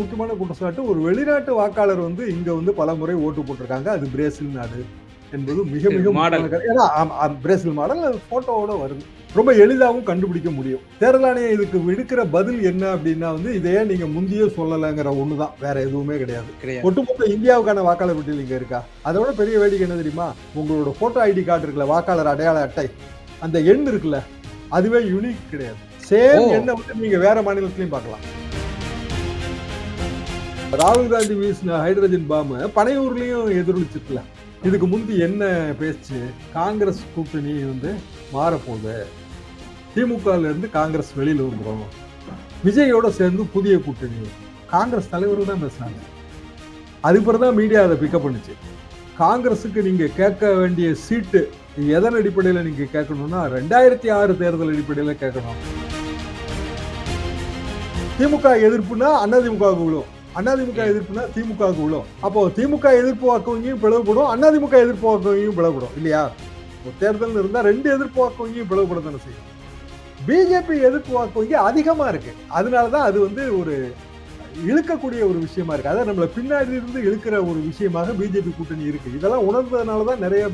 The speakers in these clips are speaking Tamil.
முக்கியமான குற்றச்சாட்டு ஒரு வெளிநாட்டு வாக்காளர் வந்து இங்க வந்து பல முறை ஓட்டு போட்டிருக்காங்க. அது பிரேசில் நாடு என்பது மிக மிக ஏன்னா பிரேசில் மாடல் அது போட்டோவோட வருது. ரொம்ப எளிதாகவும் கண்டுபிடிக்க முடியும். தேர்தல் ஆணையம் இதுக்கு விடுக்கிற பதில் என்ன அப்படின்னா வந்து இதையே நீங்க முந்தையே சொல்லலைங்கிற ஒண்ணுதான். வேற எதுவுமே கிடையாது. ஒட்டுமொத்த இந்தியாவுக்கான வாக்காளர் பட்டியல் இங்க இருக்கா? அதோட பெரிய வேடிக்கை என்ன தெரியுமா? உங்களோட போட்டோ ஐடி கார்டு இருக்குல்ல வாக்காளர் அடையாள அட்டை. அந்த எண் இருக்குல்ல அதுவே யூனிக் கிடையாது. சேம். எண்ணை வந்து நீங்க வேற மாநிலத்திலயும் பார்க்கலாம். ராகுல் காந்தி வீசின ஹைட்ரஜன் பாம்பு பனையூர்லயும் எதிரொலிச்சிருக்கல. இதுக்கு முந்தி என்ன பேச்சு? காங்கிரஸ் கூட்டணி வந்து மாறப்போகுது. திமுகல இருந்து காங்கிரஸ் வெளியில் வந்துடும் விஜயோட சேர்ந்து புதிய கூட்டணி. காங்கிரஸ் தலைவர்கள் தான் பேசுனாங்க அதுக்கப்புறம் தான் மீடியா அதை பிக்கப் பண்ணுச்சு. காங்கிரஸுக்கு நீங்கள் கேட்க வேண்டிய சீட்டு எதன் அடிப்படையில் நீங்கள் கேட்கணும்னா ரெண்டாயிரத்தி ஆறு தேர்தல் அடிப்படையில் கேட்கணும். திமுக எதிர்ப்புனா அதிமுகவுக்கு விழும் அதிமுக எதிர்ப்புனா திமுக விழும் அப்போ திமுக எதிர்ப்பு வாக்குவங்கியும் பிளவுபடும் அதிமுக எதிர்ப்பு வாக்குவங்கியும் பிளவுபடும் இல்லையா? தேர்தல் இருந்தா ரெண்டு எதிர்ப்பு வாக்குவங்கியும் பிளவுபட தானே செய்யும். பிஜேபி எதிர்ப்பு வாக்குவங்கி அதிகமா இருக்கு. அதனால தான் அது வந்து ஒரு இழுக்கக்கூடிய ஒரு விஷயமா இருக்கு. அதாவது நம்மளை பின்னாடி இருந்து இழுக்கிற ஒரு விஷயமாக பிஜேபி கூட்டணி இருக்கு. இதெல்லாம் உணர்ந்ததுனால தான் நிறைய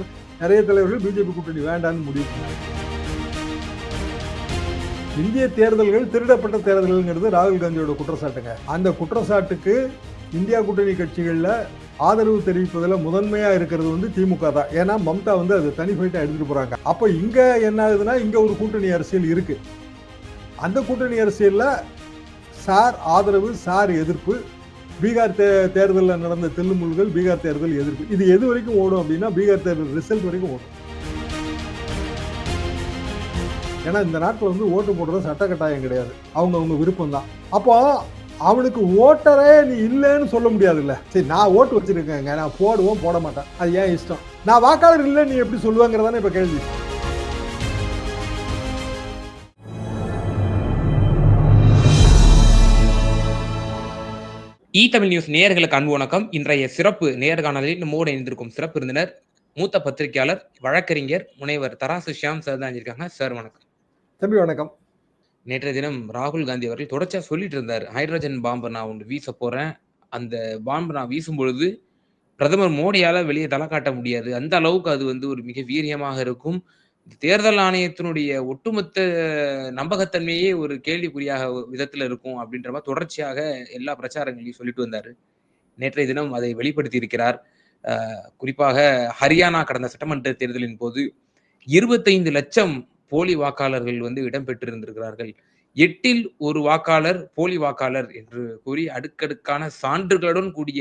நிறைய தலைவர்கள் பிஜேபி கூட்டணி வேண்டான்னு முடிவு இந்திய தேர்தல்கள் திருடப்பட்ட தேர்தல்ங்கிறது ராகுல் காந்தியோட குற்றச்சாட்டுங்க. அந்த குற்றச்சாட்டுக்கு இந்தியா கூட்டணி கட்சிகளில் ஆதரவு தெரிவிப்பதில் முதன்மையாக இருக்கிறது வந்து திமுக தான். ஏன்னா மம்தா வந்து அது தனி ஃபைட்டாக எடுத்துகிட்டு போகிறாங்க அப்போ இங்கே என்ன ஆகுதுன்னா இங்கே ஒரு கூட்டணி அரசியல் இருக்குது அந்த கூட்டணி அரசியலில் சார் ஆதரவு சார் எதிர்ப்பு பீகார் தே தேர்தலில் நடந்த தில்லுமுல்கள் பீகார் தேர்தல் எதிர்ப்பு. இது எது வரைக்கும் ஓடும் அப்படின்னா பீகார் தேர்தல் ரிசல்ட் வரைக்கும் ஓடும். ஏன்னா இந்த நாட்டில் வந்து ஓட்டு போடுறது சட்ட கட்டாயம் கிடையாது. அவங்க அவங்க விருப்பம் தான் அப்போ அவனுக்கு ஓட்டரே நீ இல்லைன்னு சொல்ல முடியாதுல்ல. சரி நான் ஓட்டு வச்சிருக்கேங்க. நான் போடுவோம் போட மாட்டேன். அது ஏன் இஷ்டம்? நான் வாக்காளர் இல்லை நீ எப்படி சொல்லுவாங்கிறதானே இப்போ கேள்வி. இ தமிழ் நியூஸ் நேயர்களுக்கு அன்பு வணக்கம். இன்றைய சிறப்பு நேர்காணலில் நம்மோடு இணைந்திருக்கும் சிறப்பு இருந்தினர் மூத்த பத்திரிகையாளர் வழக்கறிஞர் முனைவர் தராசு ஷியாம் சார் தான் இருக்காங்க. சார் வணக்கம். தம்பி வணக்கம். நேற்றைய தினம் ராகுல் காந்தி அவர்கள் தொடர்ச்சியா சொல்லிட்டு இருந்தார். ஹைட்ரஜன் பாம்பை நான் ஒன்று வீச போறேன். அந்த பாம்பை நான் வீசும் பொழுது பிரதமர் மோடியால வெளியே தலை காட்ட முடியாது. அந்த அளவுக்கு அது வந்து ஒரு மிக வீரியமாக இருக்கும். தேர்தல் ஆணையத்தினுடைய ஒட்டுமொத்த நம்பகத்தன்மையே ஒரு கேள்விக்குறியாக விதத்துல இருக்கும் அப்படின்ற மாதிரி தொடர்ச்சியாக எல்லா பிரச்சாரங்களையும் சொல்லிட்டு வந்தாரு. நேற்றைய தினம் அதை வெளிப்படுத்தி இருக்கிறார். குறிப்பாக ஹரியானா கடந்த சட்டமன்ற தேர்தலின் போது இருபத்தைந்து லட்சம் போலி வாக்காளர்கள் வந்து இடம்பெற்றிருந்திருக்கிறார்கள் எட்டில் ஒரு வாக்காளர் போலி வாக்காளர் என்று கூறி அடுக்கடுக்கான சான்றுகளுடன் கூடிய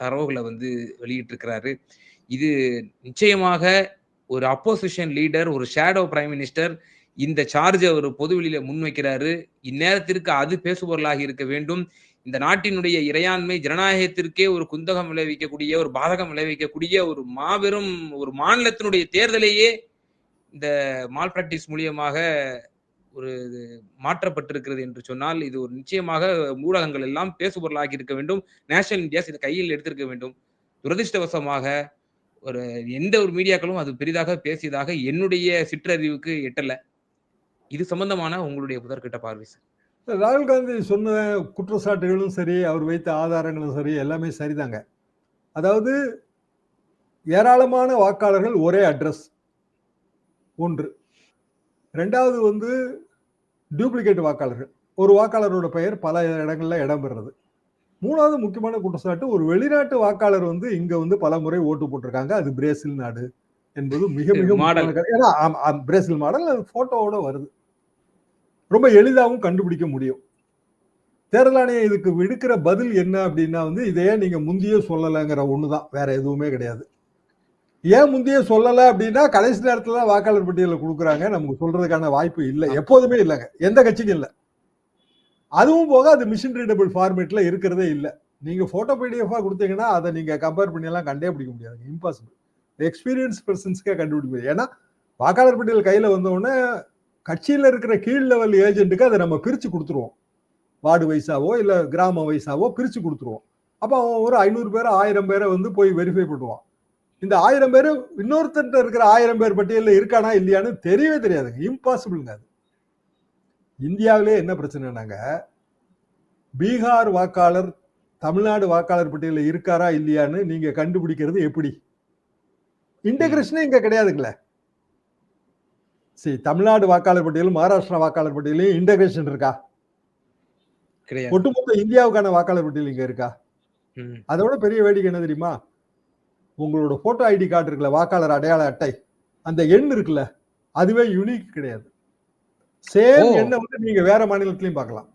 தரவுகளை வந்து வெளியிட்டிருக்கிறாரு. இது நிச்சயமாக ஒரு அப்போசிஷன் லீடர் ஒரு ஷேடோ பிரைம் மினிஸ்டர் இந்த சார்ஜை அவர் பொதுவெளியில முன்வைக்கிறாரு இந்நேரத்திற்கு அது பேசுபொருளாக இருக்க வேண்டும். இந்த நாட்டினுடைய இறையாண்மை ஜனநாயகத்திற்கே ஒரு குந்தகம் விளைவிக்கக்கூடிய ஒரு பாதகம் விளைவிக்கக்கூடிய ஒரு மாபெரும் ஒரு மாநிலத்தினுடைய தேர்தலையே இந்த மால் பிராக்டிஸ் மூலியமாக ஒரு இது மாற்றப்பட்டிருக்கிறது என்று சொன்னால் இது ஒரு நிச்சயமாக ஊடகங்கள் எல்லாம் பேசுபொருளாகி இருக்க வேண்டும். நேஷனல் இந்தியாஸ் இதை கையில் எடுத்திருக்க வேண்டும். துரதிருஷ்டவசமாக ஒரு எந்த ஒரு மீடியாக்களும் அது பெரிதாக பேசியதாக என்னுடைய சிற்றறிவுக்கு எட்டல. இது சம்பந்தமான உங்களுடைய புதற்கிட்ட பார்வை சார். ராகுல் காந்தி சொன்ன குற்றச்சாட்டுகளும் சரி அவர் வைத்த ஆதாரங்களும் சரி எல்லாமே சரிதாங்க. அதாவது ஏராளமான வாக்காளர்கள் ஒரே அட்ரஸ். ஒன்று. ரெண்டாவது வந்து டூப்ளிகேட் வாக்காளர்கள். ஒரு வாக்காளரோட பெயர் பல இடங்கள்ல இடம்பெறுறது மூணாவது முக்கியமான குற்றச்சாட்டு ஒரு வெளிநாட்டு வாக்காளர் வந்து இங்க வந்து பல முறை ஓட்டு போட்டிருக்காங்க. அது பிரேசில் நாடு என்பது மிக மிக ஏன்னா பிரேசில் மாடல் அது போட்டோவோட வருது. ரொம்ப எளிதாகவும் கண்டுபிடிக்க முடியும். தேர்தல் ஆணையம் இதுக்கு விடுக்கிற பதில் என்ன அப்படின்னா வந்து இதையே நீங்க முந்தையே சொல்லலைங்கிற ஒண்ணுதான். வேற எதுவுமே கிடையாது. ஏன் முந்தையே சொல்லலை அப்படின்னா கடைசி நேரத்துல தான் வாக்காளர் பட்டியலில் கொடுக்குறாங்க. நமக்கு சொல்றதுக்கான வாய்ப்பு இல்லை. எப்போதுமே இல்லைங்க. எந்த கட்சிக்கும் இல்லை. அதுவும் போக அது மிஷின் ரீடபிள் ஃபார்மேட்ல இருக்கிறதே இல்லை. நீங்க போட்டோ பிடிஎஃபா கொடுத்தீங்கன்னா அதை நீங்க கம்பேர் பண்ணி எல்லாம் கண்டே பிடிக்க முடியாது இம்பாசிபிள் எக்ஸ்பீரியன்ஸ் பர்சன்ஸ்க்கே கண்டுபிடிக்க முடியாது. ஏன்னா வாக்காளர் பட்டியல் கையில வந்த உடனே கட்சியில இருக்கிற கீழ் லெவல் ஏஜென்ட்டுக்கு அதை நம்ம பிரிச்சு கொடுத்துருவோம். வார்டு வைஸாவோ இல்ல கிராம வைஸாவோ பிரிச்சு கொடுத்துருவோம். அப்போ அவன் ஒரு ஐநூறு பேரை ஆயிரம் பேரை வந்து போய் வெரிஃபை பண்ணுவான். இந்த ஆயிரம் பேர் இன்னொருத்தர்கிட்ட இருக்கிற ஆயிரம் பேர் பட்டியலில் இருக்கானா இல்லையான்னு தெரியவே தெரியாதுங்க இம்பாசிபிள்ங்க அது. இந்தியாவிலே என்ன பிரச்சனைனாங்க? பீகார் வாக்காளர் தமிழ்நாடு வாக்காளர் பட்டியலில் இருக்காரா இல்லையான்னு நீங்க கண்டுபிடிக்கிறது எப்படி? இன்டகிரேஷனே இங்க கிடையாதுங்களே. சரி தமிழ்நாடு வாக்காளர் பட்டியலும் மகாராஷ்டிரா வாக்காளர் பட்டியலையும் இன்டகிரேஷன் இருக்கா? ஒட்டுமொத்த இந்தியாவுக்கான வாக்காளர் பட்டியல் இங்க இருக்கா. அதோட பெரிய வேடிக்கை என்ன தெரியுமா? உங்களோட போட்டோ ஐடி கார்டு இருக்குல்ல வாக்காளர் அடையாள அட்டை அந்த எண் இருக்குல்ல அதுவே யூனிக் கிடையாது. சேம். எண்ணை வந்து நீங்க வேற மாநிலத்திலயும் பார்க்கலாம்.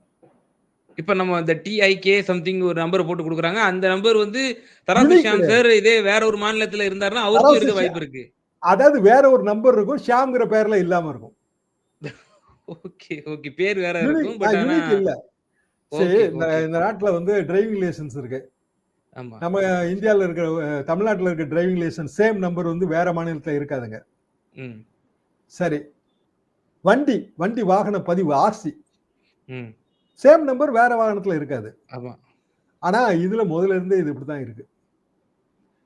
இப்ப நம்ம இந்த டிஐகே சம்திங் ஒரு நம்பர் போட்டு கொடுக்குறாங்க. அந்த நம்பர் வந்து தராசு ஷியாம் சார் இதே வேற ஒரு மாநிலத்துல இருந்தாருன்னா அவருக்கும் தராசு இருக்க. வாய்ப்பு இருக்கு. அதாவது வேற ஒரு நம்பர் இருக்கும் ஷியாம்ங்கிற பேர்ல இல்லாம இருக்கும். Okay okay. பேர் வேற இருக்கும் பட் இல்ல. இந்த நாட்டுல வந்து டிரைவிங் லைசன்ஸ் இருக்கு. நம்ம இந்தியால இருக்கிற தமிழ்நாட்டுல இருக்க டிரைவிங் லைசன்ஸ் சேம் நம்பர் வந்து வேற மாநிலத்துல இருக்காதுங்க. ம். சரி. வண்டி வண்டி வாகன பதிவு ஆர்சி ம். சேம் நம்பர் வேற வாகனத்துல இருக்காது. ஆனா இதுல முதல்ல இருந்தே இது இப்படிதான் இருக்கு.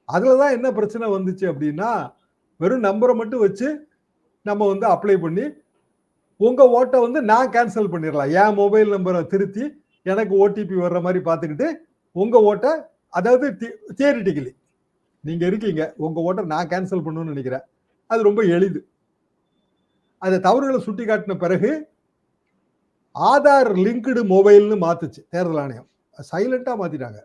அதுலதான் என்ன பிரச்சனை வந்துச்சு அப்படின்னா வெறும் நம்பரை மட்டும் வச்சு நம்ம வந்து அப்ளை பண்ணி உங்க ஓட்டை வந்து நான் கேன்சல் பண்ணிடலாம். என் மொபைல் நம்பரை திருத்தி எனக்கு ஓடிபி வர்ற மாதிரி பார்த்துக்கிட்டு உங்க ஓட்டை அதாவது தியரிட்டிக்கலி நீங்க இருக்கீங்க உங்க ஓட்டை நான் கேன்சல் பண்ணணும்னு நினைக்கிறேன். அது ரொம்ப எளிது. அந்த தவறுகளை சுட்டி காட்டின பிறகு ஆதார் லிங்க்டு மொபைல்னு மாத்துச்சு தேர்தல் ஆணையம். சைலண்டா மாத்திட்டாங்க.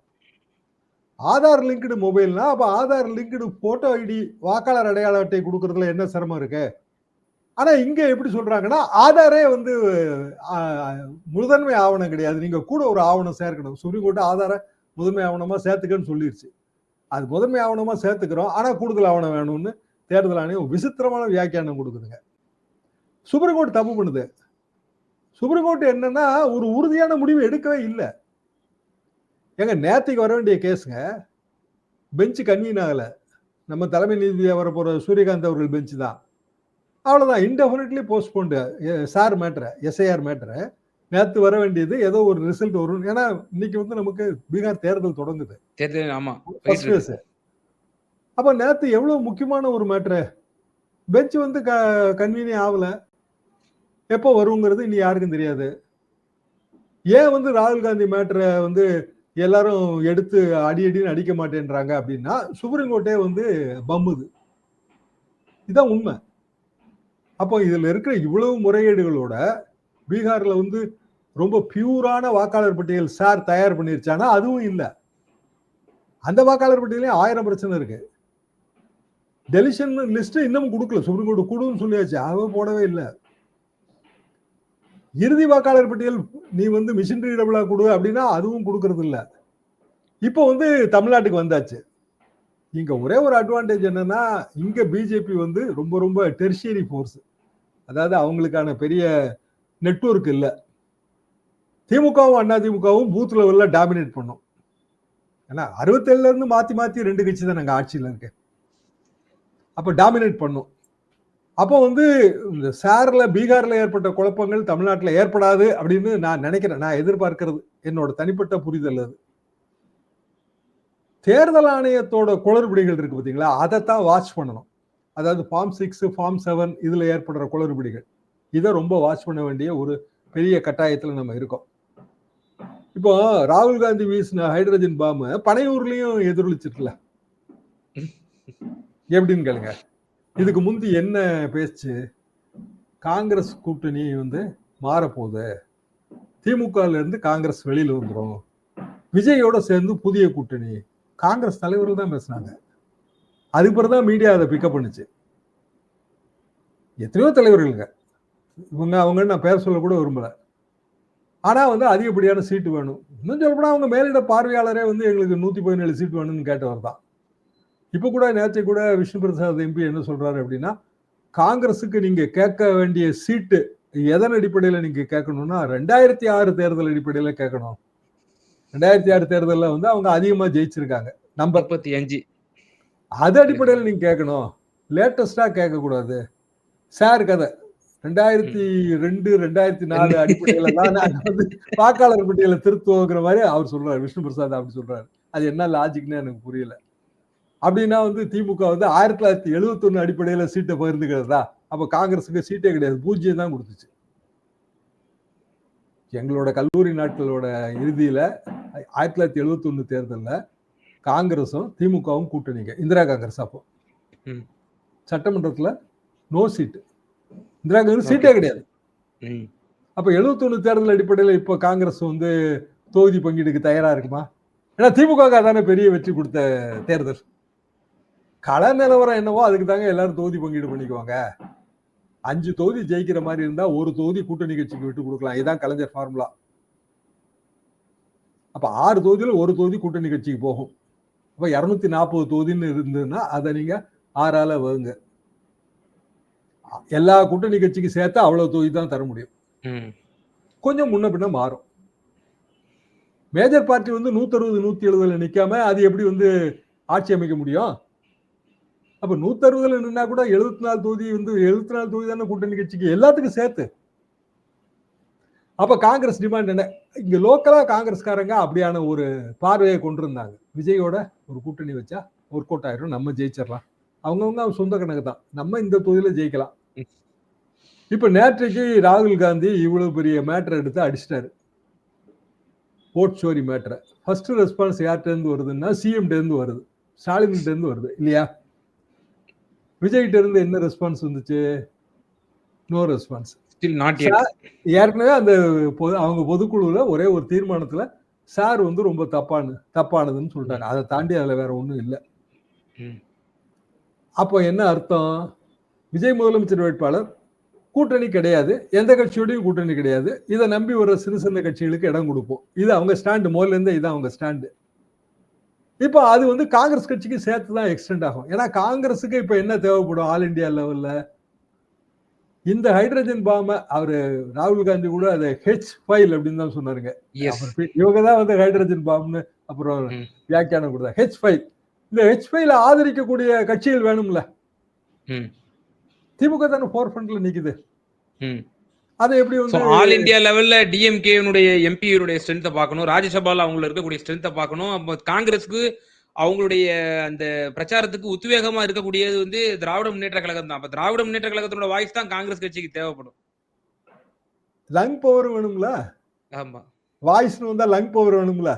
ஆதார் லிங்க்டு மொபைல்னா அப்போ ஆதார் லிங்க்டு போட்டோ ஐடி வாக்காளர் அடையாள அட்டை கொடுக்கறதுல என்ன சிரமம் இருக்கு? ஆனால் இங்கே எப்படி சொல்கிறாங்கன்னா ஆதாரே வந்து முதன்மை ஆவணம் கிடையாது. நீங்கள் கூட ஒரு ஆவணம் சேர்க்கணும். சுப்ரீம் கோர்ட்டு ஆதார முதன்மை ஆவணமாக சேர்த்துக்கன்னு சொல்லிடுச்சு அது முதன்மை ஆவணமாக சேர்த்துக்கிறோம். ஆனால் கூடுதல் ஆவணம் வேணும்னு தேர்தல் ஆணையம் விசித்திரமான வியாக்கியானம் கொடுக்குதுங்க. சுப்ரீம் கோர்ட் தப்பு பண்ணுது. சுப்ரீம் கோர்ட் என்னன்னா ஒரு உறுதியான முடிவு எடுக்கவே இல்லை. ஏங்க நேற்றுக்கு வர வேண்டிய கேஸுங்க. பெஞ்சு கன்வீன் ஆகலை. நம்ம தலைமை நீதிபதியாக வர சூரியகாந்த் அவர்கள் பெஞ்சு தான். அவ்வளோதான் indefinitely postponed sir matter SIR matter நேத்து வர வேண்டியது ஏதோ ஒரு ரிசல்ட் வரும் ஏன்னா இன்னைக்கு வந்து நமக்கு பீகார் தேர்தல் தொடங்குது. தேர்தல் ஆமா அப்ப நேத்து எவ்வளவு முக்கியமான ஒரு மேட்ரு பெஞ்ச் வந்து கன்வீனே ஆகல. எப்போ வருங்கிறது இனி யாருக்கும் தெரியாது. ஏன் வந்து ராகுல் காந்தி மேட்டரை வந்து எல்லாரும் எடுத்து அடி அடின்னு அடிக்க மாட்டேன்றாங்க அப்படின்னா சுப்ரீம் கோர்ட்டே வந்து பம்முது. இதுதான் உண்மை. அப்போ இதுல இருக்கிற இவ்வளவு முறைகேடுகளோட பீகார்ல வந்து ரொம்ப பியூரான வாக்காளர் பட்டியல் சார் தயார் பண்ணிருச்சானா அதுவும் இல்லை. அந்த வாக்காளர் பட்டியலையும் ஆயிரம் பிரச்சனை இருக்கு. டெலிஷன் லிஸ்ட் இன்னும் கொடுக்கல. சுப்ரீம் கோர்ட் கொடுன்னு சொல்லியாச்சு. அவன் போடவே இல்லை. இறுதி வாக்காளர் பட்டியல் நீ வந்து மிஷினரி டபுளாக கொடு அப்படின்னா அதுவும் கொடுக்கறது இல்லை. இப்போ வந்து தமிழ்நாட்டுக்கு வந்தாச்சு. இங்க ஒரே ஒரு அட்வான்டேஜ் என்னன்னா இங்க பிஜேபி வந்து ரொம்ப ரொம்ப டெர்ஷியரி ஃபோர்ஸ் அதாவது அவங்களுக்கான பெரிய நெட்வொர்க் இல்லை. திமுகவும் அதிமுகவும் பூத் லெவல்ல டாமினேட் பண்ணும். ஏன்னா அறுபத்தேழுல இருந்து மாத்தி மாத்தி ரெண்டு கட்சி தான் நாங்கள் ஆட்சியில் இருக்கு. அப்ப டாமினேட் பண்ணும். அப்போ வந்து இந்த சார்ல பீகார்ல ஏற்பட்ட குழப்பங்கள் தமிழ்நாட்டில் ஏற்படாது அப்படின்னு நான் நினைக்கிறேன். நான் எதிர்பார்க்கிறது. என்னோட தனிப்பட்ட புரிதல் அது. தேர்தல் ஆணையத்தோட குளறுபடிகள் இருக்கு பார்த்தீங்களா அதைத்தான் வாட்ச் பண்ணணும். அதாவது ஃபார்ம் சிக்ஸ் ஃபார்ம் செவன் இதில் ஏற்படுற குளறுபடிகள். இதை ரொம்ப வாட்ச் பண்ண வேண்டிய ஒரு பெரிய கட்டாயத்தில் நம்ம இருக்கோம். இப்போ ராகுல் காந்தி வீசின ஹைட்ரஜன் பாம்பு பனையூர்லயும் எதிரொலிச்சிருக்கல எப்படின்னு கேளுங்க. இதுக்கு முந்தி என்ன பேச்சு? காங்கிரஸ் கூட்டணி வந்து மாறப்போகுது. திமுகல இருந்து காங்கிரஸ் வெளியில வந்துடும் விஜயோட சேர்ந்து புதிய கூட்டணி. காங்கிரஸ் தலைவர்கள் தான் பேசினாங்க. அதுக்கு பிறகு தான் மீடியா அதை பிக்கப் பண்ணுச்சு. எத்தனையோ தலைவர்களுங்க. இவங்க அவங்க நான் பேர் சொல்ல கூட விரும்பலை. ஆனா வந்து அதிகப்படியான சீட்டு வேணும். இன்னும் சொல்லப்போனா அவங்க மேலிட பார்வையாளரே வந்து எங்களுக்கு நூத்தி பதினேழு சீட்டு வேணும்னு கேட்டவர் தான். இப்ப கூட நேற்று கூட விஷ்ணு பிரசாத் எம்பி என்ன சொல்றாரு அப்படின்னா காங்கிரஸுக்கு நீங்க கேட்க வேண்டிய சீட்டு எதன் அடிப்படையில நீங்க கேட்கணும்னா ரெண்டாயிரத்தி ஆறு தேர்தல் அடிப்படையில கேட்கணும். ரெண்டாயிரத்தி ஆறு தேர்தல்ல வந்து அவங்க அதிகமா ஜெயிச்சிருக்காங்க. நம்பர் முப்பத்தி அஞ்சு. அது அடிப்படையில் நீங்க கேட்கணும். லேட்டஸ்டா கேட்க கூடாது சார் கதை. ரெண்டாயிரத்தி ரெண்டு ரெண்டாயிரத்தி நாலு அடிப்படையில தான் வந்து வாக்காளர் பட்டியலை திருத்துவோங்கிற மாதிரி அவர் சொல்றாரு விஷ்ணு பிரசாத் அப்படி சொல்றாரு. அது என்ன லாஜிக்னு எனக்கு புரியல. அப்படின்னா வந்து திமுக வந்து ஆயிரத்தி தொள்ளாயிரத்தி எழுபத்தி ஒண்ணு அடிப்படையில சீட்டை பகிர்ந்துக்கிறதா? அப்ப காங்கிரஸுக்கு சீட்டே கிடையாது பூஜ்ஜியம் தான் கொடுத்துச்சு. எங்களோட கல்லூரி நாட்களோட இறுதியில ஆயிரத்தி தொள்ளாயிரத்தி எழுபத்தி ஒண்ணு தேர்தல்ல காங்கிரஸும் திமுகவும் கூட்டணிங்க இந்திரா காங்கிரஸ் அப்போ. சட்டமன்றத்துல நோ சீட்டு. இந்திரா காங்கிரஸ் சீட்டே. கிடையாது. அப்ப 71 தேர்தல் அடிப்படையில் இப்போ காங்கிரஸ் வந்து தொகுதி பங்கீடுக்கு தயாரா இருக்குமா? ஏன்னா திமுக தானே பெரிய வெற்றி கொடுத்த தேர்தல். கள நிலவரம் என்னவோ அதுக்கு தாங்க எல்லாரும் தொகுதி பங்கீடு பண்ணிக்குவாங்க. அஞ்சு தொகுதி ஜெயிக்கிற மாதிரி இருந்தா ஒரு தொகுதி கூட்டணி கட்சிக்கு விட்டு கொடுக்கலாம். இதுதான் கலைஞர் ஃபார்முலா அப்ப ஆறு தொகுதியில ஒரு தொகுதி கூட்டணி கட்சிக்கு போகும். அப்ப இருநூத்தி நாற்பது தொகுதின்னு இருந்ததுன்னா அதை நீங்க ஆறால வகுங்க. எல்லா கூட்டணி கட்சிக்கு சேர்த்து அவ்வளவு தொகுதி தான் தர முடியும். கொஞ்சம் முன்ன பின்ன மாறும். மேஜர் பார்ட்டி வந்து நூத்தறுபது நூத்தி எழுபதுல நிக்காம அது எப்படி வந்து ஆட்சி அமைக்க முடியும்? அப்ப நூத்தறுபதுல நின்னா கூட எழுபத்தி நாலு தொகுதி வந்து எழுபத்தி நாலு தொகுதி தானே கூட்டணி கட்சிக்கு எல்லாத்துக்கும் சேர்த்து. அப்ப காங்கிரஸ் டிமாண்ட் என்ன? இங்க லோக்கலா காங்கிரஸ்காரங்க அப்படியான ஒரு பார்வையை கொண்டிருந்தாங்க. விஜயோட ஒரு கூட்டணி வச்சா ஒர்க் அவுட் ஆயிரும். நம்ம ஜெயிச்சிடலாம். அவங்கவுங்க அவங்க சொந்த கணக்கு தான் நம்ம இந்த தொகுதியில ஜெயிக்கலாம். இப்ப நேற்றைக்கு ராகுல் காந்தி இவ்வளவு பெரிய மேட்டர் எடுத்து அடிச்சிட்டாரு. ஓட் சோரி மேட்டரை ஃபர்ஸ்ட் ரெஸ்பான்ஸ் யார்கிட்ட இருந்து வருதுன்னா சிஎம்ட இருந்து வருது. ஸ்டாலின்கிட்ட இருந்து வருது இல்லையா? விஜய்கிட்ட இருந்து என்ன ரெஸ்பான்ஸ் வந்துச்சு? No response. ஏற்கனவே அந்த பொது அவங்க பொதுக்குழுல ஒரே ஒரு தீர்மானத்துல சார் வந்து ரொம்ப தப்பானு தப்பானதுன்னு சொல்லிட்டாங்க அதை தாண்டி அதுல வேற ஒண்ணும் இல்லை. அப்போ என்ன அர்த்தம்? விஜய் முதலமைச்சர் வேட்பாளர் கூட்டணி கிடையாது. எந்த கட்சியோடையும் கூட்டணி கிடையாது. இதை நம்பி வர சிறு சின்ன கட்சிகளுக்கு இடம் கொடுப்போம். இது அவங்க ஸ்டாண்டு. முதல்ல இருந்தே இது அவங்க ஸ்டாண்டு. இப்போ அது வந்து காங்கிரஸ் கட்சிக்கு சேர்த்து தான் எக்ஸ்டெண்ட் ஆகும். ஏன்னா காங்கிரஸுக்கு இப்போ என்ன தேவைப்படும்? ஆல் இந்தியா லெவல்ல இந்த ஹைட்ரஜன் பாம அவரு ராகுல் காந்தி கூட அதை ஹெச் ஃபைல் அப்படின்னு தான் சொன்னாருங்க. இவங்க தான் வந்து ஹைட்ரஜன் பாம்னு அப்புறம். வியாக்கியானம் கொடுத்தா. ஹெச் ஃபைல் இந்த ஹெச் ஃபைல ஆதரிக்கக்கூடிய கட்சிகள் வேணும்ல. திமுக தானே ஃபோர் ஃப்ரண்ட்ல நிக்குது. ம். அதை எப்படி வந்து ஆல் இந்தியா லெவல்ல டிஎம்கேனுடைய எம்பியுடைய ஸ்ட்ரென்த்தை பார்க்கணும். ராஜ்யசபால அவங்கள இருக்கக்கூடிய ஸ்ட்ரென்த்தை பார்க்கணும். அப்போ காங்கிரஸ்க்கு அவங்களுடைய அந்த பிரச்சாரத்துக்கு உத்வேகமா இருக்கக்கூடியது வந்து திராவிட முன்னேற்ற கழகம் தான். அப்ப திராவிட முன்னேற்ற கழகத்தோட வாய்ஸ் தான் காங்கிரஸ் கட்சிக்கு தேவைப்படும். லங் பவர் வேணும்ல? ஆமா. வாய்ஸ்னு வந்தா லங் பவர் வேணும்ல?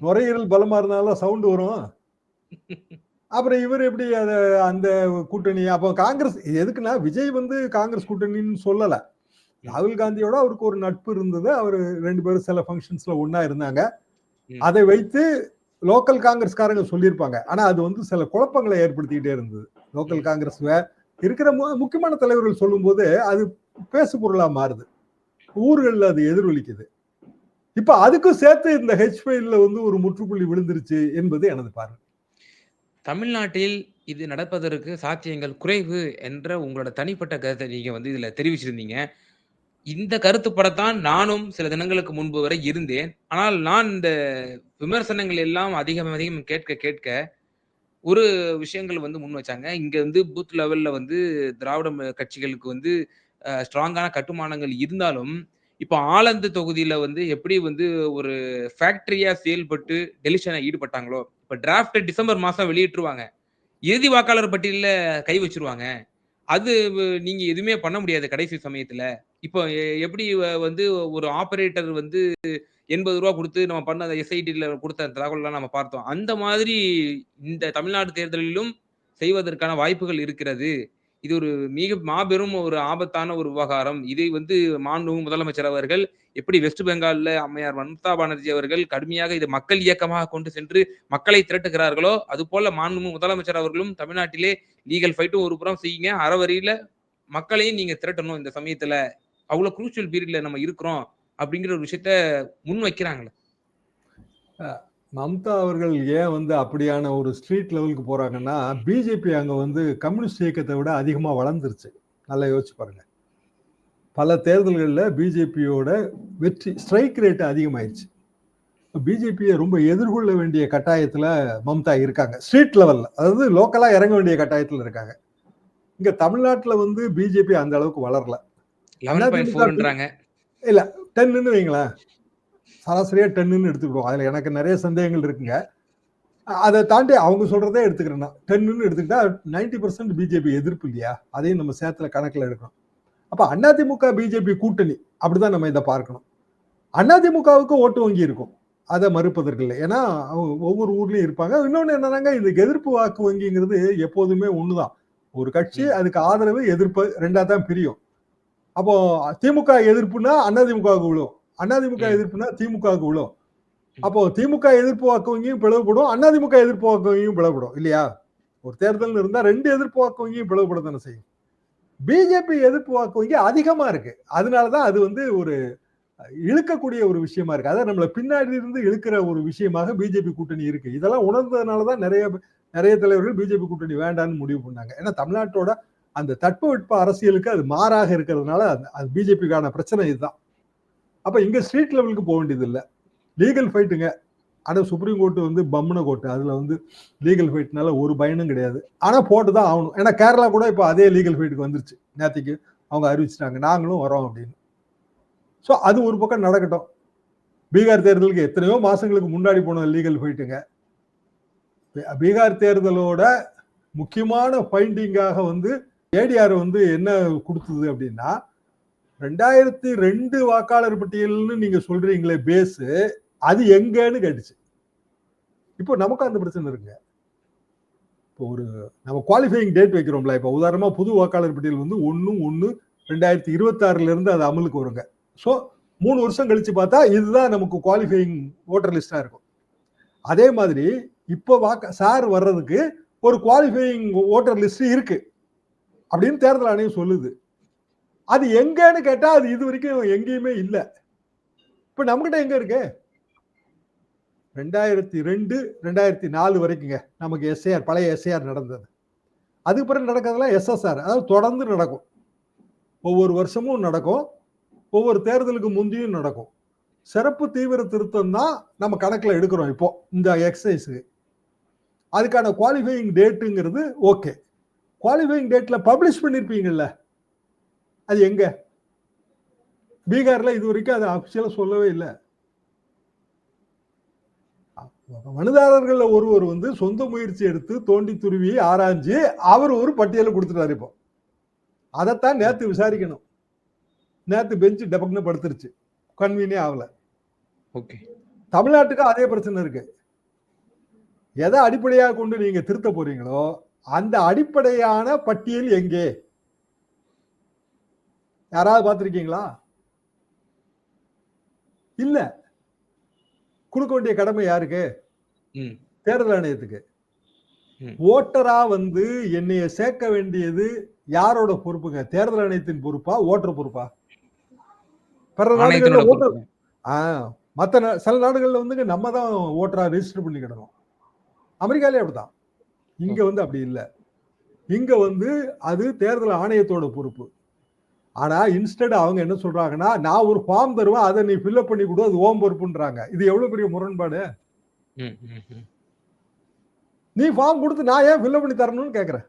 நுரையீரல் பலமா இருந்தாலும் சவுண்ட் வரும். அப்புறம் இவர் எப்படி அத அந்த கூட்டணி அப்போ காங்கிரஸ் எதுக்குன்னா விஜய் வந்து காங்கிரஸ் கூட்டணின்னு சொல்லல. ராகுல் காந்தியோட அவருக்கு ஒரு நட்பு இருந்தது. அவர் ரெண்டு பேரும் சில ஃபங்க்ஷன்ஸ்ல ஒண்ணா இருந்தாங்க. அதை வைத்து லோக்கல் காங்கிரஸ்காரங்க சொல்லியிருப்பாங்க. ஆனா அது வந்து சில குழப்பங்களை ஏற்படுத்திக்கிட்டே இருந்தது. லோக்கல் காங்கிரஸ் இருக்கிற மு- முக்கியமான தலைவர்கள் சொல்லும்போது அது பேசு பொருளா மாறுது. ஊர்கள்ல அது எதிரொலிக்குது. இப்ப அதுக்கும் சேர்த்து இந்த ஹெச் ஃபைல்ல வந்து ஒரு முற்றுப்புள்ளி விழுந்துருச்சு என்பது எனது பார்வை. தமிழ்நாட்டில் இது நடப்பதற்கு சாத்தியங்கள் குறைவு என்ற உங்களோட தனிப்பட்ட கருத்தை நீங்க வந்து இதுல தெரிவிச்சிருந்தீங்க. இந்த கருத்துப்படத்தான் நானும் சில தினங்களுக்கு முன்பு வரை இருந்தேன். ஆனால் நான் இந்த விமர்சனங்கள் எல்லாம் அதிகம் அதிகம் கேட்க கேட்க ஒரு விஷயங்கள் வந்து முன் வச்சாங்க. இங்க வந்து பூத் லெவல்ல வந்து திராவிட கட்சிகளுக்கு வந்து ஸ்ட்ராங்கான கட்டுமானங்கள் இருந்தாலும் இப்போ ஆலந்து தொகுதியில வந்து எப்படி வந்து ஒரு ஃபேக்டரியா செயல்பட்டு டெலிஷனை ஈடுபட்டாங்களோ இப்போ டிராஃப்ட் டிசம்பர் மாதம் வெளியிட்டுருவாங்க. இறுதி வாக்காளர் பட்டியலில் கை வச்சிருவாங்க. அது நீங்கள் நீங்க எதுவுமே பண்ண முடியாது கடைசி சமயத்துல. இப்போ எப்படி வந்து ஒரு ஆபரேட்டர் வந்து எண்பது ரூபா கொடுத்து நம்ம பண்ண அந்த எஸ்ஐடில கொடுத்த அந்த தகவல்லாம் நம்ம பார்த்தோம். அந்த மாதிரி இந்த தமிழ்நாடு தேர்தலிலும் செய்வதற்கான வாய்ப்புகள் இருக்கிறது. இது ஒரு மிக மாபெரும் ஒரு ஆபத்தான ஒரு விவகாரம். இதை வந்து மாண்பு முதலமைச்சர் அவர்கள் எப்படி வெஸ்ட் பெங்கால்ல அம்மையார் மம்தா பானர்ஜி அவர்கள் கடுமையாக இது மக்கள் இயக்கமாக கொண்டு சென்று மக்களை திரட்டுகிறார்களோ அது போல மாண்பு முதலமைச்சர் அவர்களும் தமிழ்நாட்டிலே லீகல் ஃபைட்டும் ஒரு புறம் செய்யுங்க. அறவரியில மக்களையும் நீங்க திரட்டணும். இந்த சமயத்துல அவ்வளவு குரூஷியல் பீரியட்ல நம்ம இருக்கிறோம் அப்படிங்கிற ஒரு விஷயத்த முன் வைக்கிறாங்களே மம்தா அவர்கள் ஏன் வந்து அப்படியான ஒரு ஸ்ட்ரீட் லெவலுக்கு போறாங்கன்னா பிஜேபி அங்க வந்து கம்யூனிஸ்ட் இயக்கத்தை விட அதிகமா வளர்ந்துருச்சு. நல்லா யோசிச்சு பாருங்க. பல தேர்தல்களில் பிஜேபியோட வெற்றி ஸ்ட்ரைக் ரேட் அதிகமாயிருச்சு. பிஜேபியை ரொம்ப எதிர்கொள்ள வேண்டிய கட்டாயத்துல மம்தா இருக்காங்க. ஸ்ட்ரீட் லெவல்ல அதாவது லோக்கலா இறங்க வேண்டிய கட்டாயத்துல இருக்காங்க. இங்க தமிழ்நாட்டுல வந்து பிஜேபி அந்த அளவுக்கு வளரல. லெவன் பாயிண்ட் ஃபோர்ன்றாங்க டென்னு வைங்களேன். சராசரியா டென்னு எடுத்துக்கிடுவோம். அதுல எனக்கு நிறைய சந்தேகங்கள் இருக்குங்க. அதை தாண்டி அவங்க சொல்றதே எடுத்துக்கிறேன் நான் டென்னு எடுத்துக்கிட்டா நைன்டி பர்சன்ட் பிஜேபி எதிர்ப்பு இல்லையா? அதையும் நம்ம சேத்துல கணக்குல எடுக்கணும். அப்ப அதிமுக பிஜேபி கூட்டணி அப்படிதான் நம்ம இதை பார்க்கணும். அதிமுகவுக்கு ஓட்டு வங்கி இருக்கும். அதை மறுப்பதற்கு இல்லை. ஏன்னா அவங்க ஒவ்வொரு ஊர்லயும் இருப்பாங்க. இன்னொன்னு என்னன்னாங்க இந்த எதிர்ப்பு வாக்கு வங்கிங்கிறது எப்போதுமே ஒண்ணுதான். ஒரு கட்சி. அதுக்கு ஆதரவு எதிர்ப்பு ரெண்டா தான் பிரியும். அப்போ திமுக எதிர்ப்புனா அதிமுகவுக்கு விழும். அதிமுக. எதிர்ப்புனா திமுகவுக்கு விழும். அப்போ திமுக எதிர்ப்பு வாக்கு வங்கியும் பிளவுபடும் அதிமுக எதிர்ப்பு வாக்கு வங்கியும் பிளவுபடும் இல்லையா? ஒரு தேர்தல் இருந்தா ரெண்டு எதிர்ப்பு வாக்கு வங்கியும் பிளவுபட தானே செய்யும். பிஜேபி எதிர்ப்பு வாக்கு வங்கி அதிகமா இருக்கு. அதனாலதான் அது வந்து ஒரு இழுக்கக்கூடிய ஒரு விஷயமா இருக்கு. அதாவது நம்மள பின்னாடி இருந்து இழுக்கிற ஒரு விஷயமாக பிஜேபி கூட்டணி இருக்கு. இதெல்லாம் உணர்ந்ததுனாலதான் நிறைய நிறைய தலைவர்கள் பிஜேபி கூட்டணி வேண்டாம்னு முடிவு பண்ணாங்க. ஏன்னா தமிழ்நாட்டோட அந்த தட்பவெட்ப அரசியலுக்கு அது மாறாக இருக்கிறதுனால அது பிஜேபிக்கான பிரச்சனை இதுதான். அப்போ இங்கே ஸ்ட்ரீட் லெவலுக்கு போக வேண்டியது லீகல் ஃபைட்டுங்க ஆனால் சுப்ரீம் கோர்ட்டு வந்து பம்முன கோர்ட்டு அதில் வந்து லீகல் ஃபைட்னால ஒரு பயனும் கிடையாது. ஆனால் போட்டு தான் ஆகணும். ஏன்னா கேரளா கூட இப்போ அதே லீகல் ஃபைட்டுக்கு வந்துருச்சு. நேற்றுக்கு அவங்க அறிவிச்சிட்டாங்க. நாங்களும் வரோம் அப்படின்னு. ஸோ அது ஒரு பக்கம் நடக்கட்டும். பீகார் தேர்தலுக்கு எத்தனையோ மாதங்களுக்கு முன்னாடி போன லீகல் ஃபைட்டுங்க பீகார் தேர்தலோட முக்கியமான ஃபைண்டிங்காக வந்து ஏடிஆர் வந்து என்ன கொடுத்தது அப்படின்னா ரெண்டாயிரத்தி ரெண்டு வாக்காளர் பட்டியல்னு நீங்க சொல்றீங்களே பேஸு அது எங்கன்னு கேட்டுச்சு. இப்போ நமக்கு அந்த பிரச்சனை இருக்குங்க. இப்போ ஒரு நம்ம குவாலிஃபைங் டேட் வைக்கிறோம்ல இப்போ உதாரணமாக புது வாக்காளர் பட்டியல் வந்து ஒன்று ஒன்று ரெண்டாயிரத்தி இருபத்தாறுல இருந்து அது அமலுக்கு வருங்க. ஸோ மூணு வருஷம் கழிச்சு பார்த்தா இதுதான் நமக்கு குவாலிஃபையிங் ஓட்டர் லிஸ்டாக இருக்கும். அதே மாதிரி இப்போ வாக்க சார் வர்றதுக்கு ஒரு குவாலிஃபையிங் ஓட்டர் லிஸ்ட் இருக்கு. அப்படின்னு தேர்தல் ஆணையம் சொல்லுது. அது எங்கன்னு கேட்டா அது இது வரைக்கும் எங்கேயுமே இல்லை. இப்போ நம்மகிட்ட எங்க இருக்கு? ரெண்டாயிரத்தி ரெண்டு ரெண்டாயிரத்தி நாலு வரைக்குங்க நமக்கு எஸ்ஏஆர் பழைய எஸ்ஏஆர் நடந்தது. அதுக்கு பிறகு நடக்கிறதுலாம் எஸ்எஸ்ஆர் அதாவது தொடர்ந்து நடக்கும். ஒவ்வொரு வருஷமும் நடக்கும். ஒவ்வொரு தேர்தலுக்கு முந்தியும் நடக்கும். சிறப்பு தீவிர திருத்தம் தான் நம்ம கணக்கில் எடுக்கிறோம் இப்போ இந்த எக்ஸசைஸுக்கு அதுக்கான குவாலிஃபையிங் டேட்டுங்கிறது ஓகே குவாலிஃபையிங் டேட்டில் பப்ளிஷ் பண்ணிருப்பீங்கல்ல? அது எங்க? பீகார்ல இது வரைக்கும் அது அபிஷியலா சொல்லவே இல்லை. மனுதாரர்கள்ல ஒருவர் வந்து சொந்த முயற்சி எடுத்து தோண்டி துருவி ஆராய்ஞ்சு அவர் ஒரு பட்டியலை கொடுத்துட்டாரு இப்போ. அதைத்தான் நேத்து விசாரிக்கணும். நேத்து பெஞ்சு டபக்குன்னு படுத்துருச்சு. கன்வீனே ஆகல. ஓகே. தமிழ்நாட்டுக்கு அதே பிரச்சனை இருக்கு. எதை அடிப்படையாக கொண்டு நீங்க திருத்த போறீங்களோ அந்த அடிப்படையான பட்டியல் எங்கே? யாராவது பார்த்திருக்கீங்களா? இல்ல. கொடுக்க வேண்டிய கடமை யாருக்கு? தேர்தல் ஆணையத்துக்கு. ஓட்டரா வந்து என்னைய சேர்க்க வேண்டியது யாரோட பொறுப்புங்க? தேர்தல் ஆணையத்தின் பொறுப்பா ஓட்டர் பொறுப்பா? பிற நாடுகள்ல ஓட்டர். ஆஹ் நா- சில நாடுகள்ல வந்து நம்ம தான் ஓட்டரா ரெஜிஸ்டர் பண்ணிக்கிடணும் அமெரிக்காலே அப்படிதான் இங்க வந்து அப்படி இல்லை. இங்க வந்து அது தேர்தல் ஆணையத்தோட பொறுப்பு. ஆனா இன்ஸ்டெட் அவங்க என்ன சொல்றாங்கன்னா நான் ஒரு ஃபார்ம் தருவேன் அதை நீ ஃபில்அப் பண்ணி கொடு அது ஓம் பொறுப்புன்றாங்க. இது எவ்வளவு பெரிய முரண்பாடு? ம், ம், ம். நீ ஃபார்ம் கொடுத்து நான் ஏன் ஃபில்அப் பண்ணி தரணும்னு கேக்குறேன்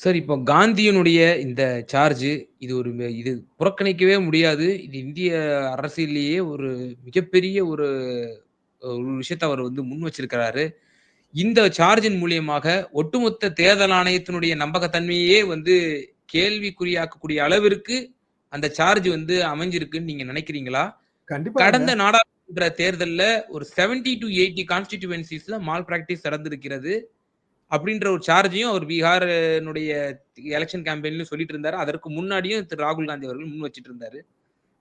சார் இப்போ காந்தியினுடைய இந்த சார்ஜ் இது ஒரு இது புறக்கணிக்கவே முடியாது. இது இந்திய அரசியலேயே ஒரு மிகப்பெரிய ஒரு ஒரு விஷயத்தை அவர் வந்து முன் வச்சிருக்கிறாரு. இந்த சார்ஜின் மூலியமாக ஒட்டுமொத்த தேர்தல் ஆணையத்தினுடைய நம்பகத்தன்மையே வந்து கேள்விக்குறியாக்கக்கூடிய அளவிற்கு அந்த சார்ஜ் வந்து அமைஞ்சிருக்குன்னு நீங்க நினைக்கிறீங்களா? கண்டிப்பா கடந்த நாடாளுமன்ற தேர்தல்ல ஒரு 70 டு எயிட்டி கான்ஸ்டிடியூவன்சிஸ்ல மால் பிராக்டிஸ் நடந்திருக்கிறது அப்படின்ற ஒரு சார்ஜையும் அவர் பீகாரினுடைய எலெக்ஷன் கேம்பெயின்லயும் சொல்லிட்டு இருந்தாரு. அதற்கு முன்னாடியும் திரு ராகுல் காந்தி அவர்கள் முன் வச்சிட்டு இருந்தாரு.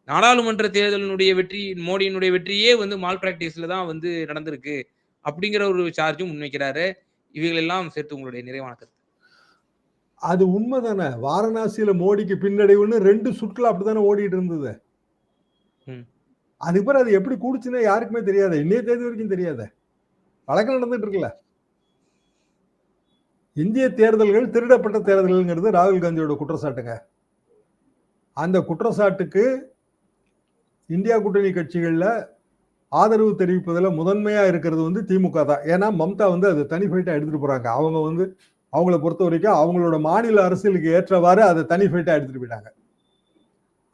நாடாளுமன்ற தேர்தலினுடைய வெற்றி மோடியினுடைய வெற்றியே வந்து மால் பிராக்டிஸ்ல தான் வந்து நடந்திருக்கு. அப்படிங்கிற ஒரு சார்ஜும் முன்வைக்கிறாரு. இவைகள் எல்லாம் சேர்த்து உங்களுடைய நிறைவான கருத்து அது உண்மைதானே? வாரணாசியில மோடிக்கு பின்னடைவுன்னு ரெண்டு சுற்றுலா அப்படித்தானே ஓடிட்டு இருந்தது. ம். அதுக்கு பிறகு அது எப்படி கூடுச்சுன்னு யாருக்குமே தெரியாது. இன்னைய தேதி வரைக்கும் தெரியாத. வழக்கு நடந்துட்டு இருக்குல்ல. இந்திய தேர்தல்கள் திருடப்பட்ட தேர்தல்ங்கிறது ராகுல் காந்தியோட குற்றச்சாட்டுங்க. அந்த குற்றச்சாட்டுக்கு இந்தியா கூட்டணி கட்சிகள்ல ஆதரவு தெரிவிப்பதில் முதன்மையாக இருக்கிறது வந்து திமுக தான். ஏன்னா மம்தா வந்து அது தனி ஃபைட்டாக எடுத்துகிட்டு போகிறாங்க அவங்க வந்து அவங்கள பொறுத்த வரைக்கும் அவங்களோட மாநில அரசியலுக்கு ஏற்றவாறு அதை தனி ஃபைட்டாக எடுத்துகிட்டு போயிட்டாங்க.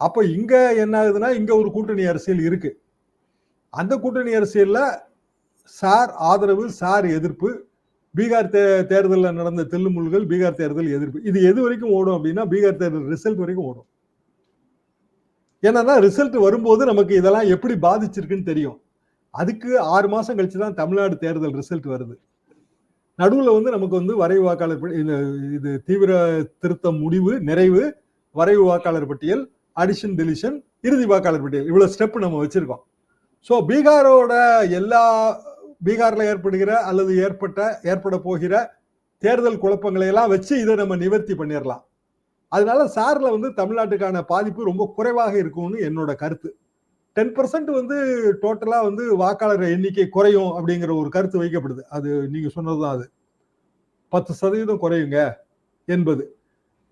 அப்போ இங்கே என்ன ஆகுதுன்னா இங்கே ஒரு கூட்டணி அரசியல் இருக்குது அந்த கூட்டணி அரசியலில் சார் ஆதரவு சார் எதிர்ப்பு பீகார் தே தேர்தலில் நடந்த தெல்லுமுள்கள் பீகார் தேர்தல் எதிர்ப்பு. இது எது வரைக்கும் ஓடும் அப்படின்னா பீகார் தேர்தல் ரிசல்ட் வரைக்கும் ஓடும். என்னன்னா ரிசல்ட் வரும்போது நமக்கு இதெல்லாம் எப்படி பாதிச்சிருக்குன்னு தெரியும். அதுக்கு ஆறு மாசம் கழிச்சு தான் தமிழ்நாடு தேர்தல் ரிசல்ட் வருது. நடுவில் வந்து நமக்கு வந்து வரைவு வாக்காளர் இந்த இது தீவிர திருத்தம் முடிவு நிறைவு வரைவு வாக்காளர் பட்டியல் அடிஷன் டெலிஷன் இறுதி வாக்காளர் பட்டியல். இவ்வளோ ஸ்டெப் நம்ம வச்சிருக்கோம். ஸோ பீகாரோட எல்லா பீகாரில் ஏற்படுகிற அல்லது ஏற்பட்ட ஏற்பட போகிற தேர்தல் குழப்பங்களை எல்லாம் வச்சு இதை நம்ம நிவர்த்தி பண்ணிடலாம் அதனால சார்ல வந்து தமிழ்நாட்டுக்கான பாதிப்பு ரொம்ப குறைவாக இருக்கும்னு என்னோட கருத்து. டென் பர்சன்ட் வந்து டோட்டலாக வந்து வாக்காளர் எண்ணிக்கை குறையும் அப்படிங்கிற ஒரு கருத்து வைக்கப்படுது. அது நீங்கள் சொன்னது தான் அது. பத்து சதவீதம் குறையுங்க என்பது.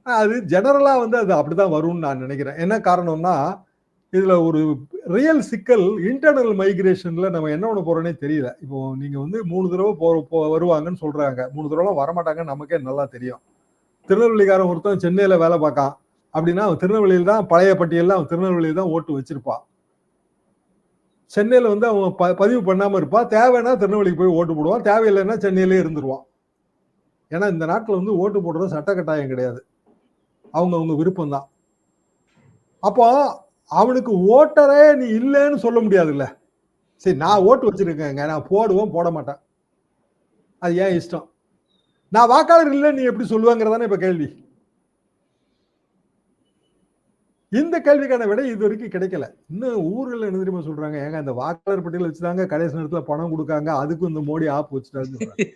அது ஜெனரலாக வந்து அது அப்படிதான் வரும்னு நான் நினைக்கிறேன். என்ன காரணம்னா இதில் ஒரு ரியல் சிக்கல் இன்டர்னல் மைக்ரேஷனில் நம்ம என்ன பண்ண போகிறோன்னே தெரியல. இப்போ நீங்கள் வந்து மூணு தடவை போ போ- வருவாங்கன்னு சொல்கிறாங்க மூணு தடவை வரமாட்டாங்கன்னு நமக்கே நல்லா தெரியும். திருநெல்வேலிக்காரன் ஒருத்தன் சென்னையில வேலை பார்க்கான் அப்படின்னா அவன் திருநெல்வேலியில் தான் பழைய பட்டியலில் அவன் திருநெல்வேலியில் தான் ஓட்டு வச்சிருப்பான் சென்னையில் வந்து அவன் ப பதிவு பண்ணாமல் இருப்பான் தேவைன்னா திருநெல்வேலிக்கு போய் ஓட்டு போடுவான். தேவையில்லைன்னா சென்னையிலே இருந்துருவான். ஏன்னா இந்த நாட்டில் வந்து ஓட்டு போடுறது சட்ட கட்டாயம் கிடையாது. அவங்க அவங்க விருப்பம் தான் அப்போ அவனுக்கு ஓட்டரே நீ இல்லைன்னு சொல்ல முடியாதுல்ல. சரி நான் ஓட்டு வச்சிருக்கேங்க. நான் போடுவோம் போட மாட்டேன். அது ஏன் இஷ்டம்? நான் வாக்காளர் இல்லை நீ எப்படி சொல்லுவாங்கிறதானே இப்ப கேள்வி. இந்த கேள்விக்கான விடை இது வரைக்கும் கிடைக்கல. இன்னும் ஊர்ல என்ன தெரியுமா சொல்றாங்க? ஏங்க அந்த வாக்காளர் பட்டியல் வச்சுதாங்க கடைசி நேரத்துல பணம் கொடுக்காங்க அதுக்கும் இந்த மோடி ஆப் வச்சுட்டாருன்னு சொல்றாங்க.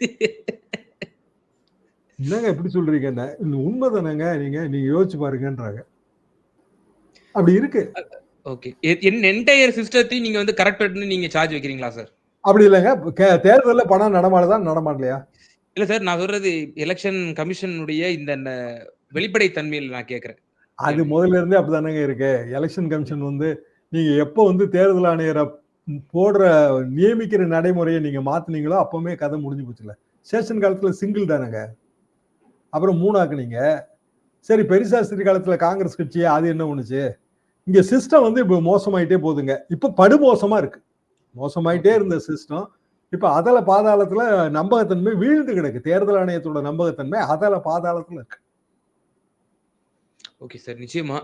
என்னங்க எப்படி சொல்றீங்க? என்ன உண்மைதானங்க நீங்க நீங்க யோசிச்சு பாருங்கன்றாங்க. அப்படி இருக்கு. ஓகே. என்டையர் சிஸ்டத்தையும் நீங்க வந்து கரெக்ட் பண்ணி நீங்க சார்ஜ் வைக்கிறீங்களா சார் அப்படி இல்லைங்க. தேர்தல்ல பணம் நடமாடுதா நடமாடலையா? இல்ல சார் நான் சொல்றது எலெக்ஷன் கமிஷனுடைய இந்த ந- வெளிப்படைத்தன்மையில் நான் கேக்குறேன். அது முதல்ல இருந்தே அப்படிதானங்க இருக்கு. எலெக்ஷன் கமிஷன் வந்து நீங்க எப்போ வந்து தேர்தல் ஆணையரை போடுற நியமிக்கிற நடைமுறையை நீங்க மாத்துனீங்களோ அப்பவுமே கதை முடிஞ்சு போச்சுல சேஷன் காலத்துல சிங்கிள் தானங்க. அப்புறம் மூணாக்குனீங்க. சரி பெரிசாஸ்திரி காலத்துல காங்கிரஸ் கட்சி அது என்ன பண்ணுச்சு இங்க சிஸ்டம் வந்து இப்போ மோசமாயிட்டே போகுதுங்க. இப்ப படுமோசமா இருக்கு. மோசமாயிட்டே இருந்த சிஸ்டம் இப்ப அதல பாதாளத்துல நம்பகத்தன்மை வீழ்ந்து கிடக்கு. தேர்தல் ஆணையத்தோட நம்பகத்தன்மை அதல பாதாளத்துல இருக்கு. ஓகே சார் நிச்சயமா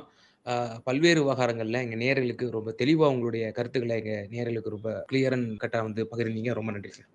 பல்வேறு விவகாரங்கள்ல எங்க நேரலுக்கு ரொம்ப தெளிவா உங்களுடைய கருத்துக்களை எங்க நேரலுக்கு ரொம்ப கிளியர் அண்ட் கட்டா வந்து பகிர்ந்தீங்க. ரொம்ப நன்றி சார்.